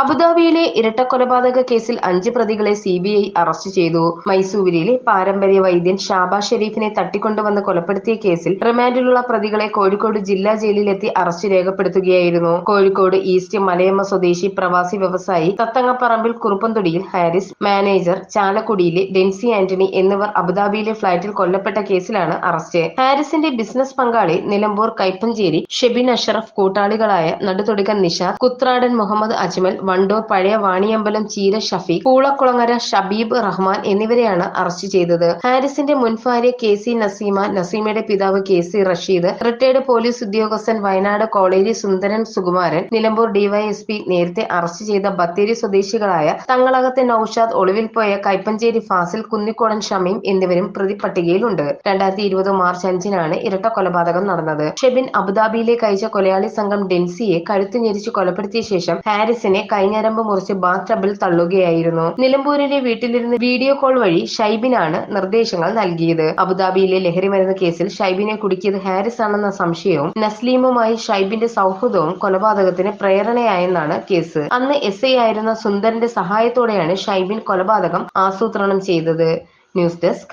അബുദാബിയിലെ ഇരട്ടക്കൊലപാതക കേസിൽ അഞ്ച് പ്രതികളെ സി ബി ഐ അറസ്റ്റ് ചെയ്തു. മൈസൂരിലെ പാരമ്പര്യ വൈദ്യൻ ഷാബാ ഷെരീഫിനെ തട്ടിക്കൊണ്ടുവന്ന് കൊലപ്പെടുത്തിയ കേസിൽ റിമാൻഡിലുള്ള പ്രതികളെ കോഴിക്കോട് ജില്ലാ ജയിലിലെത്തി അറസ്റ്റ് രേഖപ്പെടുത്തുകയായിരുന്നു. കോഴിക്കോട് ഈസ്റ്റ് മലയമ്മ സ്വദേശി പ്രവാസി വ്യവസായി തത്തങ്ങപ്പറമ്പിൽ കുറുപ്പന്തുടിയിൽ ഹാരിസ് മാനേജർ ചാലക്കുടിയിലെ ഡെൻസി ആന്റണി എന്നിവർ അബുദാബിയിലെ ഫ്ളാറ്റിൽ കൊല്ലപ്പെട്ട കേസിലാണ് അറസ്റ്റ്. ഹാരിസിന്റെ ബിസിനസ് പങ്കാളി നിലമ്പൂർ കൈപ്പഞ്ചേരി ഷെബിൻ അഷറഫ് കൂട്ടാളികളായ നടുതൊടുക്കൻ നിഷാദ് കുത്രാടൻ മുഹമ്മദ് അജ്മൽ വണ്ടൂർ പഴയ വാണിയമ്പലം ചീര ഷഫീഖ് പൂളക്കുളങ്ങര ഷബീബ് റഹ്മാൻ എന്നിവരെയാണ് അറസ്റ്റ് ചെയ്തത്. ഹാരിസിന്റെ മുൻ ഭാര്യ കെ സി നസീമ നസീമയുടെ പിതാവ് K C Rasheed retired police ഉദ്യോഗസ്ഥൻ വയനാട് കോളേജ് സുന്ദരൻ സുകുമാരൻ നിലമ്പൂർ ഡിവൈഎസ്പി നേരത്തെ അറസ്റ്റ് ചെയ്ത ബത്തേരി സ്വദേശികളായ തങ്ങളകത്തെ നൌഷാദ് ഒളിവിൽ പോയ കൈപ്പഞ്ചേരി ഫാസിൽ കുന്നിക്കോടൻ ഷമീം എന്നിവരും പ്രതിപട്ടികയിലുണ്ട് രണ്ടായിരത്തി ഇരുപത് മാർച്ച് അഞ്ചിനാണ് ഇരട്ട കൊലപാതകം നടന്നത്. ഷെബിൻ അബുദാബിയിലേക്ക് അയച്ച കൊലയാളി സംഘം ഡെൻസിയെ കഴുത്തു ഞെരിച്ച് കൊലപ്പെടുത്തിയ ശേഷം ഹാരിസിനെ കൈഞ്ഞരമ്പ് മുറിച്ച് ബാത്ടബിൽ തള്ളുകയായിരുന്നു. നിലമ്പൂരിലെ വീട്ടിലിരുന്ന് വീഡിയോ കോൾ വഴി ഷൈബിനാണ് നിർദ്ദേശങ്ങൾ നൽകിയത്. അബുദാബിയിലെ ലഹരിമരുന്ന് കേസിൽ ഷൈബിനെ കുടുക്കിയത് ഹാരിസ് ആണെന്ന സംശയവും നസ്ലീമുമായി ഷൈബിന്റെ സൗഹൃദവും കൊലപാതകത്തിന് പ്രേരണയായെന്നാണ് കേസ്. അന്ന് എസ് ഐ ആയിരുന്ന സുന്ദരന്റെ സഹായത്തോടെയാണ് ഷൈബിൻ കൊലപാതകം ആസൂത്രണം ചെയ്തത്. News desk